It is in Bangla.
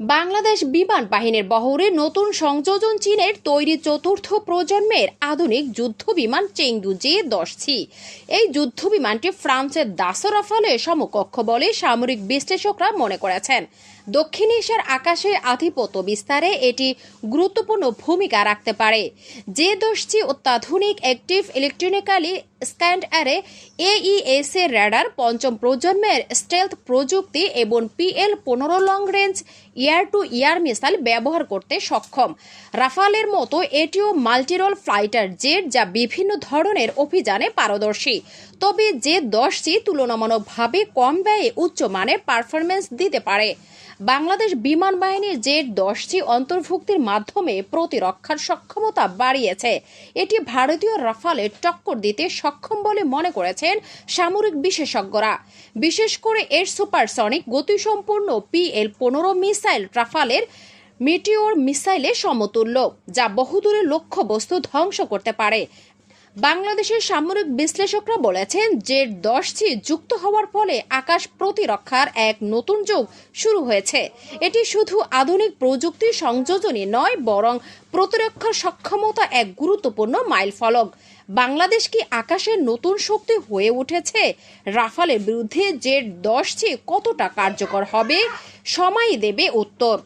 বাংলাদেশ বিমান বাহিনীর বহরে নতুন সংযোজন চীনের তৈরি চতুর্থ প্রজন্মের আধুনিক যুদ্ধ বিমান চেংদু জে দশ ছি এই যুদ্ধ বিমানটি ফ্রান্সের দাসো রাফালের সমকক্ষ বলে সামরিক বিশ্লেষকরা মনে করেছেন। দক্ষিণ এশিয়ার আকাশে আধিপত্য বিস্তারে এটি গুরুত্বপূর্ণ ভূমিকা রাখতে পারে। যে দশটি অত্যাধুনিক active electronically scanned array AESA এর র্যাডার পঞ্চম প্রজন্মের স্টেলথ প্রযুক্তি এবং পিএল পনেরো long range air to air missile ব্যবহার করতে সক্ষম। রাফালের মতো এটিও মাল্টিরোল ফ্লাইটার জেট যা বিভিন্ন ধরনের অভিযানে পারদর্শী। তবে যে দশটি তুলনামূলকভাবে কম ব্যয়ে উচ্চ মানের পারফরমেন্স দিতে পারে। বাংলাদেশ বিমান বাহিনীর জেট দশটি অন্তর্ভুক্তির মাধ্যমে প্রতিরক্ষার সক্ষমতা বাড়িয়েছে। এটি ভারতীয় রাফালের টক্কর দিতে সক্ষম বলে মনে করেছেন সামরিক বিশেষজ্ঞরা। বিশেষ করে এর সুপারসনিক গতিসম্পন্ন পিএল পনেরো মিসাইল রাফালের মিটিওর মিসাইলের সমতুল্য, যা বহুদূরের লক্ষ্যবস্তু ধ্বংস করতে পারে। বাংলাদেশের সামরিক বিশ্লেষকরা বলেছেন, যে দশটি যুক্ত হওয়ার ফলে আকাশ প্রতিরক্ষার এক নতুন যুগ শুরু হয়েছে। এটি শুধু আধুনিক প্রযুক্তি সংযোজনই নয়, বরং প্রতিরক্ষার সক্ষমতা এক গুরুত্বপূর্ণ মাইলফলক। বাংলাদেশ কি আকাশের নতুন শক্তি হয়ে উঠেছে? রাফালের বিরুদ্ধে যে দশটি কতটা কার্যকর হবে? সময় দেবে উত্তর।